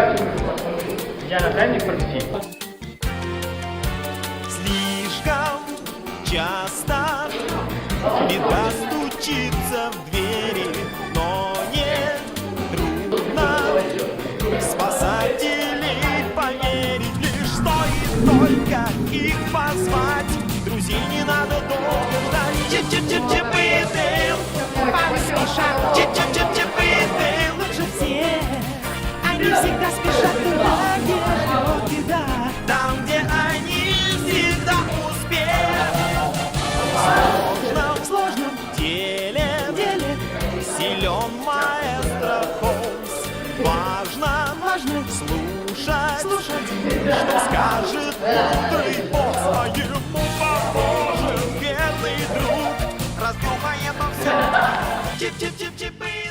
Я начальник партии. Слишком часто беда стучится в двери, но не трудно спасателей поверить. Лишь стоит только их позвать, друзей не надо долго Они всегда спешат туда, где ждет беда. Там, где они всегда успех. В сложном, сложном деле, деле силен маэстро Холмс. Важно, важно слушать, слушать, что скажет мудрый босс, а ему поможет верный друг. Раздумает он все. Чип-чип-чип-чип и